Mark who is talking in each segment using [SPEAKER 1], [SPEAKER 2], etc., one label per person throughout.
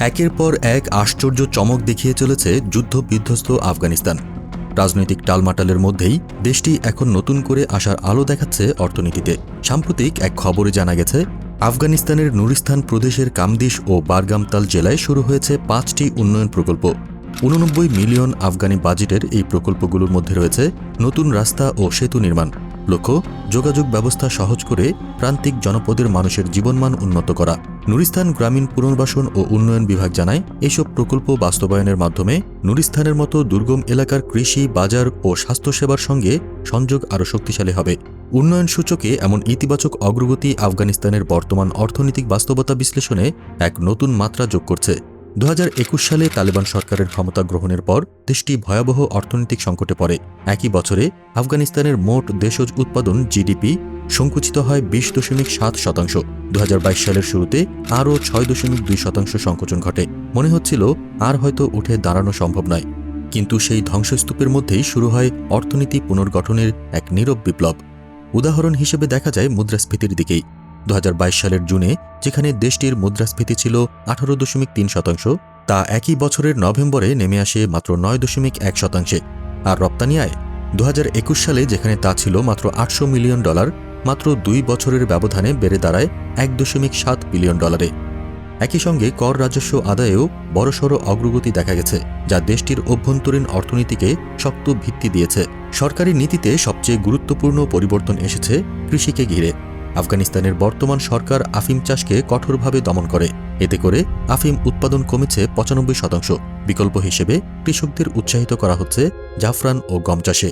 [SPEAKER 1] একের পর এক আশ্চর্য চমক দেখিয়ে চলেছে যুদ্ধ বিধ্বস্ত আফগানিস্তান। রাজনৈতিক টালমাটালের মধ্যেই দেশটি এখন নতুন করে আসার আলো দেখাচ্ছে অর্থনীতিতে। সাম্প্রতিক এক খবরে জানা গেছে, আফগানিস্তানের নুরিস্তান প্রদেশের কামদিশ ও বারগামতাল জেলায় শুরু হয়েছে পাঁচটি উন্নয়ন প্রকল্প। উননব্বই মিলিয়ন আফগানি বাজেটের এই প্রকল্পগুলোর মধ্যে রয়েছে নতুন রাস্তা ও সেতু নির্মাণ। লক্ষ্য, যোগাযোগ ব্যবস্থা সহজ করে প্রান্তিক জনপদের মানুষের জীবনমান উন্নত করা। নুরিস্তান গ্রামীণ পুনর্বাসন ও উন্নয়ন বিভাগ জানায়, এসব প্রকল্প বাস্তবায়নের মাধ্যমে নুরিস্তানের মতো দুর্গম এলাকার কৃষি, বাজার ও স্বাস্থ্যসেবার সঙ্গে সংযোগ আরও শক্তিশালী হবে। উন্নয়ন সূচকে এমন ইতিবাচক অগ্রগতি আফগানিস্তানের বর্তমান অর্থনৈতিক বাস্তবতা বিশ্লেষণে এক নতুন মাত্রা যোগ করছে। দু হাজার একুশ সালে তালেবান সরকারের ক্ষমতা গ্রহণের পর দেশটি ভয়াবহ অর্থনৈতিক সংকটে পড়ে। একই বছরে আফগানিস্তানের মোট দেশজ উৎপাদন জিডিপি সংকুচিত হয় বিশ দশমিক সাত শতাংশ। দু হাজার বাইশ সালের শুরুতে আরও ছয় দশমিক দুই শতাংশ সংকোচন ঘটে। মনে হচ্ছিল আর হয়তো উঠে দাঁড়ানো সম্ভব নয়। কিন্তু সেই ধ্বংসস্তূপের মধ্যেই শুরু হয় অর্থনীতি পুনর্গঠনের এক নীরব বিপ্লব। উদাহরণ হিসেবে দেখা যায় মুদ্রাস্ফীতির দিকেই। দু হাজার বাইশ সালের জুনে, যেখানে দেশটির মুদ্রাস্ফীতি ছিল আঠারো দশমিক তিন শতাংশ, তা একই বছরের নভেম্বরে নেমে আসে মাত্র নয় দশমিক এক শতাংশে। আর রপ্তানি আয় দুহাজার একুশ সালে যেখানে তা ছিল মাত্র আটশো মিলিয়ন ডলার, মাত্র দুই বছরের ব্যবধানে বেড়ে দাঁড়ায় এক দশমিক সাত বিলিয়ন ডলারে। একই সঙ্গে কর রাজস্ব আদায়েও বড়সড় অগ্রগতি দেখা গেছে, যা দেশটির অভ্যন্তরীণ অর্থনীতিকে শক্ত ভিত্তি দিয়েছে। সরকারি নীতিতে সবচেয়ে গুরুত্বপূর্ণ পরিবর্তন এসেছে কৃষিকে ঘিরে। আফগানিস্তানের বর্তমান সরকার আফিম চাষকে কঠোরভাবে দমন করে। এতে করে আফিম উৎপাদন কমেছে পঁচানব্বই শতাংশ। বিকল্প হিসেবে কৃষকদের উৎসাহিত করা হচ্ছে জাফরান ও গম চাষে।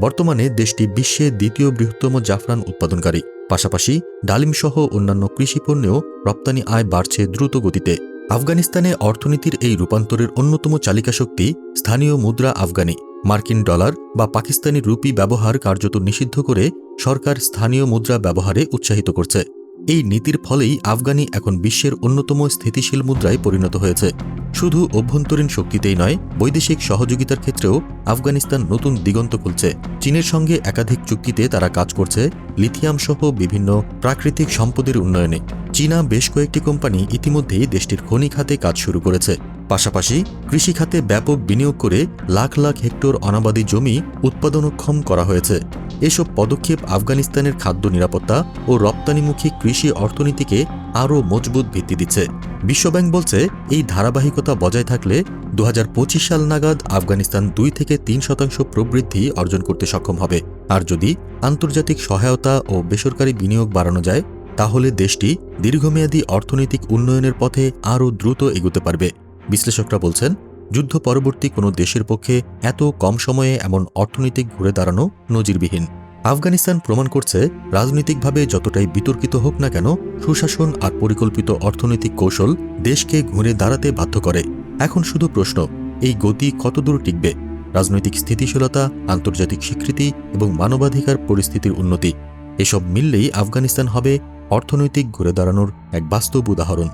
[SPEAKER 1] বর্তমানে দেশটি বিশ্বে দ্বিতীয় বৃহত্তম জাফরান উৎপাদনকারী। পাশাপাশি ডালিমসহ অন্যান্য কৃষিপণ্যেও রপ্তানি আয় বাড়ছে দ্রুত গতিতে। আফগানিস্তানে অর্থনীতির এই রূপান্তরের অন্যতম চালিকা শক্তি স্থানীয় মুদ্রা আফগানি। মার্কিন ডলার বা পাকিস্তানি রুপি ব্যবহার কার্যত নিষিদ্ধ করে সরকার স্থানীয় মুদ্রা ব্যবহারে উৎসাহিত করছে। এই নীতির ফলেই আফগানি এখন বিশ্বের অন্যতম স্থিতিশীল মুদ্রায় পরিণত হয়েছে। শুধু অভ্যন্তরীণ শক্তিতেই নয়, বৈদেশিক সহযোগিতার ক্ষেত্রেও আফগানিস্তান নতুন দিগন্ত খুলছে। চীনের সঙ্গে একাধিক চুক্তিতে তারা কাজ করছে লিথিয়াম সহ বিভিন্ন প্রাকৃতিক সম্পদের উন্নয়নে। চীনা বেশ কয়েকটি কোম্পানি ইতিমধ্যেই দেশটির খনি খাতে কাজ শুরু করেছে। পাশাপাশি কৃষি খাতে ব্যাপক বিনিয়োগ করে লাখ লাখ হেক্টর অনাবাদী জমি উৎপাদনক্ষম করা হয়েছে। এসব পদক্ষেপ আফগানিস্তানের খাদ্য নিরাপত্তা ও রপ্তানিমুখী কৃষি অর্থনীতিকে আরও মজবুত ভিত্তি দিচ্ছে। বিশ্বব্যাংক বলছে, এই ধারাবাহিকতা বজায় থাকলে দু হাজার পঁচিশ সাল নাগাদ আফগানিস্তান দুই থেকে তিন শতাংশ প্রবৃদ্ধি অর্জন করতে সক্ষম হবে। আর যদি আন্তর্জাতিক সহায়তা ও বেসরকারি বিনিয়োগ বাড়ানো যায়, তাহলে দেশটি দীর্ঘমেয়াদী অর্থনৈতিক উন্নয়নের পথে আরও দ্রুত এগোতে পারবে। বিশ্লেষকরা বলছেন যুদ্ধ পরবর্তী কোনো দেশের পক্ষে এত কম সময়ে এমন অর্থনৈতিক ঘুরে দাঁড়ানো নজিরবিহীন। আফগানিস্তান প্রমাণ করছে, রাজনৈতিকভাবে যতটাই বিতর্কিত হোক না কেন, সুশাসন আর পরিকল্পিত অর্থনৈতিক কৌশল দেশকে ঘুরে দাঁড়াতে বাধ্য করে। এখন শুধু প্রশ্ন, এই গতি কতদূর টিকবে? রাজনৈতিক স্থিতিশীলতা, আন্তর্জাতিক স্বীকৃতি এবং মানবাধিকার পরিস্থিতির উন্নতি, এসব মিললেই আফগানিস্তান হবে অর্থনৈতিক ঘুরে দাঁড়ানোর এক বাস্তব উদাহরণ।